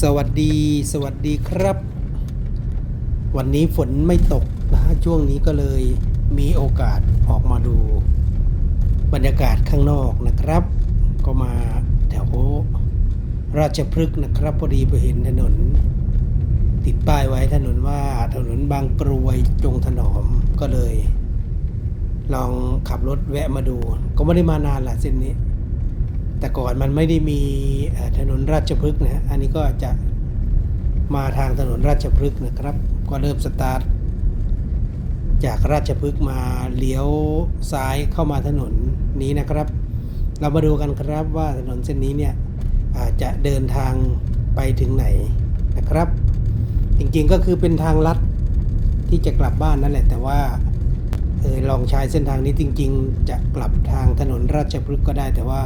สวัสดีสวัสดีครับ วันนี้ฝนไม่ตกนะฮะช่วงนี้ก็เลยมีโอกาสออกมาดู บรรยากาศข้างนอกนะครับ ก็มาแถวราชพฤกษ์นะครับพอดีไปเห็นถนน ติดป้ายไว้ถนนว่าถนนบางกรวยจงถนอมก็เลย ลองขับรถแวะมาดู ก็ไม่ได้มานานละเส้นนี้ แต่ก่อนมันไม่ได้มีถนนราชพฤกษ์นะฮะอันนี้ก็จะมาทางถนนราชพฤกษ์นะครับ ก็เริ่มสตาร์ทจากราชพฤกษ์มาเลี้ยวซ้ายเข้ามาถนนนี้นะครับ เรามาดูกันครับว่าถนนเส้นนี้เนี่ยอาจจะเดินทางไปถึงไหนนะครับ จริงๆก็คือเป็นทางลัดที่จะกลับบ้านนั่นแหละ แต่ว่าเออลองใช้เส้นทางนี้จริง ๆ จะกลับทางถนนราชพฤกษ์ก็ได้แต่ว่า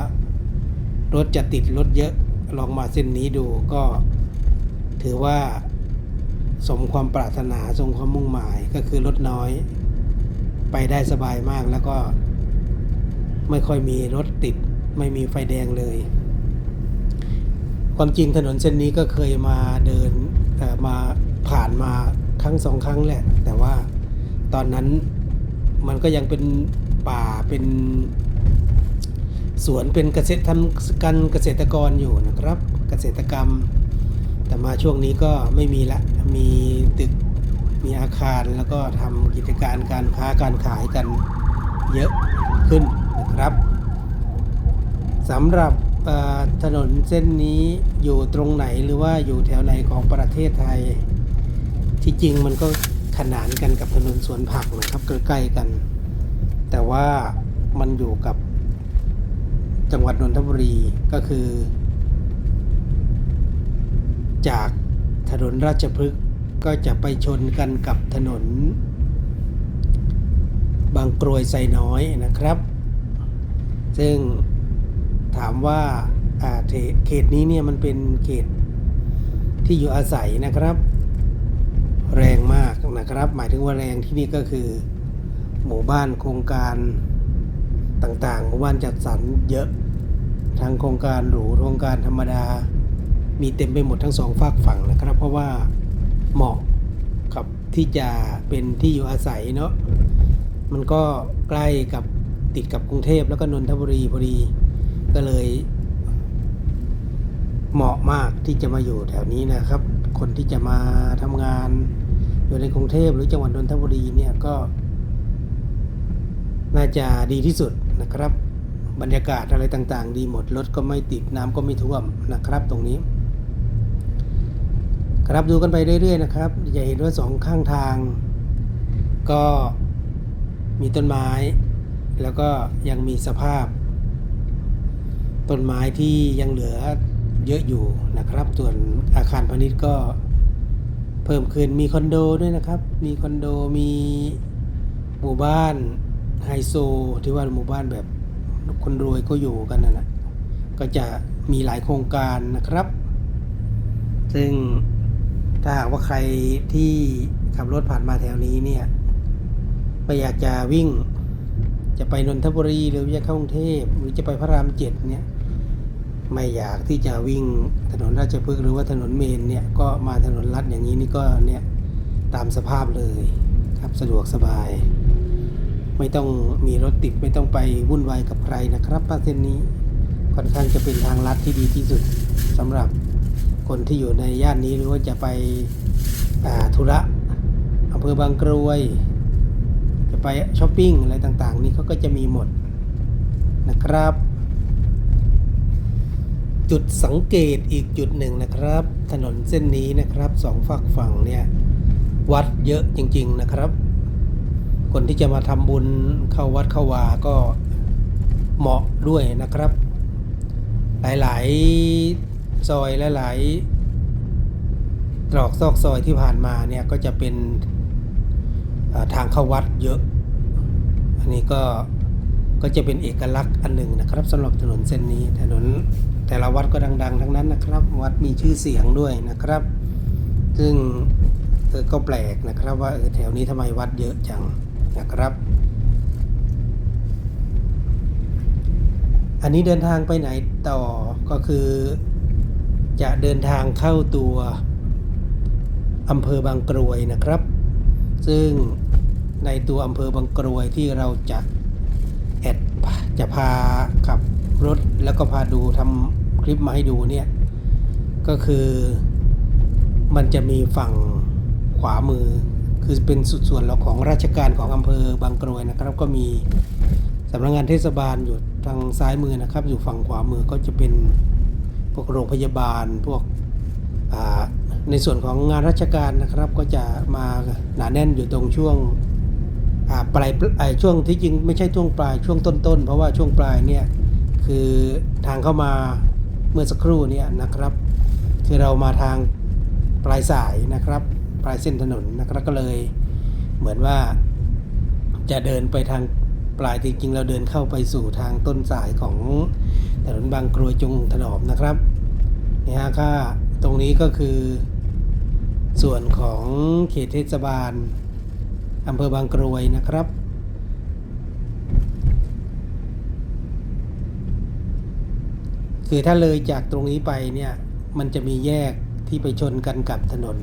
รถจะติดรถเยอะลองมาเส้นนี้ดูก็ถือว่าสมความปรารถนาสมความมุ่งหมายก็คือรถน้อย ไปได้สบายมากแล้วก็ ไม่ค่อยมีรถติด ไม่มีไฟแดงเลย ความจริงถนนเส้นนี้ก็เคยมาเดินมาผ่านมาครั้งสองครั้งแหละ แต่ว่าตอนนั้นมันก็ยังเป็นป่าเป็น สวนเป็นเกษตรทำกันเกษตรกรอยู่นะครับ เกษตรกรรม แต่มาช่วงนี้ก็ไม่มีละมีตึกมีอาคารแล้วก็ทำกิจการการค้าการขายกันเยอะขึ้นนะครับสำหรับถนนเส้นนี้อยู่ตรงไหนหรือว่าอยู่แถวไหนของประเทศไทย ที่จริงมันก็ขนานกันกับถนนสวนผักนะครับใกล้ๆกัน แต่ว่ามันอยู่กับ จังหวัดนนทบุรีก็คือ จากถนนราชพฤกษ์ก็จะไปชนกันกับถนน บางกรวยไซน้อยนะครับ ซึ่งถามว่าเขเขตนี้เนี่ยมันเป็นเขตที่อยู่อาศัยนะครับ แรงมากนะครับ หมายถึงว่าแรงที่นี่ก็คือ หมู่บ้านโครงการต่างๆ หมู่บ้านจัดสรรเยอะ ทางโครงการหรูโครงการธรรมดา มีเต็มไปหมดทั้งสองฝากฝั่งนะครับ เพราะว่าเหมาะกับที่จะเป็นที่อยู่อาศัยเนาะมันก็ใกล้กับติดกับกรุงเทพแล้วก็นนทบุรีพอดีก็เลยเหมาะมากที่จะมาอยู่แถวนี้นะครับ คนที่จะมาทำงาน อยู่ในกรุงเทพหรือจังหวัดนนทบุรีเนี่ยก็ น่าจะดีที่สุดนะครับ บรรยากาศอะไรต่างๆ ดีหมดรถก็ไม่ติดน้ำก็ไม่ท่วมนะครับตรงนี้ ครับดูกันไปเรื่อยๆนะครับจะเห็นว่าสองข้างทาง ก็มีต้นไม้ แล้วก็ยังมีสภาพ ต้นไม้ที่ยังเหลือเยอะอยู่นะครับ ส่วนอาคารพาณิชย์ก็เพิ่มขึ้นมีคอนโดด้วยนะครับ มีคอนโดมีหมู่บ้านไฮโซที่ว่าหมู่บ้านแบบ คนรวยก็อยู่กันนั่นแหละก็จะมีหลายโครงการนะครับ ซึ่งถ้าหากว่าใครที่ขับรถผ่านมาแถวนี้เนี่ยไม่อยากจะวิ่งจะไปนนทบุรีหรือจะเข้ากรุงเทพหรือจะไปพระรามเจ็ดเนี่ยไม่อยากที่จะวิ่งถนนราชพฤกษ์หรือว่าถนนเมนเนี่ยก็มาถนนลัดอย่างนี้นี่ก็เนี่ยตามสภาพเลยครับสะดวกสบาย ไม่ต้องมีรถติดไม่ต้องไปวุ่นวายกับใครนะครับป้าเส้นนี้ค่อนข้างจะเป็นทางลัดที่ดีที่สุดสำหรับคนที่อยู่ในย่านนี้หรือว่าจะไปธุระอำเภอบางกรวย จะไปช้อปปิ้งอะไรต่างๆ นี่เขาก็จะมีหมดนะครับ จุดสังเกตอีกจุดหนึ่งนะครับ ถนนเส้นนี้นะครับสองฝั่งฝั่งเนี่ยวัดเยอะจริง ๆนะครับ คนที่จะมาทำบุญเข้าวัดเข้าวาก็เหมาะด้วยนะครับ หลายๆซอยหลายๆตรอกซอกซอยที่ผ่านมาเนี่ยก็จะเป็นทางเข้าวัดเยอะ อันนี้ก็ก็จะเป็นเอกลักษณ์อันหนึ่งนะครับสำหรับถนนเส้นนี้ถนนแต่ละวัดก็ดัง ๆ ทั้งนั้นนะครับ วัดมีชื่อเสียงด้วยนะครับ ซึ่งก็แปลกนะครับว่าแถวนี้ทำไมวัดเยอะจัง นะครับ อันนี้เดินทางไปไหนต่อก็คือ จะเดินทางเข้าตัวอำเภอบางกรวยนะครับ ซึ่งในตัวอำเภอบางกรวยที่เราจะแอดจะพาขับรถแล้วก็พาดูทำคลิปมาให้ดูเนี่ย ก็คือมันจะมีฝั่งขวามือ คือเป็นสุดส่วนเราของราชการของอำเภอบางกรวยนะครับ ก็มีสำนักงานเทศบาลอยู่ทางซ้ายมือนะครับ อยู่ฝั่งขวามือก็จะเป็นพวกโรงพยาบาลพวกในส่วนของงานราชการนะครับ ก็จะมาหนาแน่นอยู่ตรงช่วงปลายช่วงที่จริงไม่ใช่ช่วงปลายช่วงต้นๆ เพราะว่าช่วงปลายเนี่ยคือทางเข้ามาเมื่อสักครู่เนี่ยนะครับ คือเรามาทางปลายสายนะครับ ปลายเส้นถนนนะครับก็เลยเหมือนว่าจะเดินไปทางปลายจริงๆเราเดินเข้าไปสู่ทางต้นสายของถนนบางกรวยจงถนอมนะครับนี่ฮะก็ตรงนี้ก็คือ ส่วนของเขตเทศบาลอำเภอบางกรวยนะครับคือถ้าเลยจากตรงนี้ไปเนี่ย มันจะมีแยกที่ไปชนกันกับถนน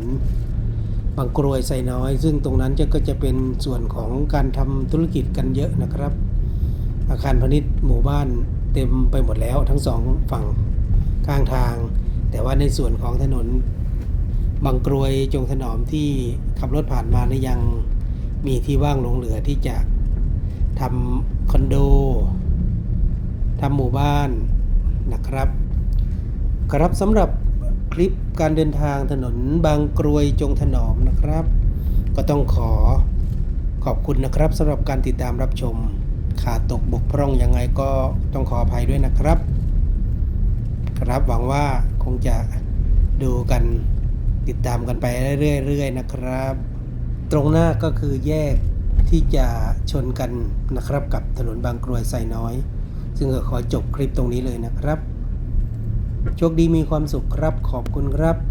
บางกรวยไซน้อย ซึ่งตรงนั้นจะก็จะเป็นส่วนของการทำธุรกิจกันเยอะนะครับ อาคารพาณิชย์หมู่บ้านเต็มไปหมดแล้วทั้งสองฝั่งข้างทาง แต่ว่าในส่วนของถนนบางกรวยจงถนอมที่ขับรถผ่านมาเนี่ยยังมีที่ว่างหลงเหลือที่จะทำคอนโดทำหมู่บ้านนะครับ ครับสำหรับ คลิปการเดินทางถนนบางกรวยจงถนอมนะครับ ก็ต้องขอขอบคุณนะครับสำหรับการติดตามรับชมขาดตกบกพร่องยังไงก็ต้องขออภัยด้วยนะครับ ครับหวังว่าคงจะดูกันติดตามกันไปเรื่อยๆนะครับ ตรงหน้าก็คือแยกที่จะชนกันนะครับกับถนนบางกรวยไซน้อย ซึ่งก็ขอจบคลิปตรงนี้เลยนะครับ โชคดีมีความสุขครับขอบคุณครับ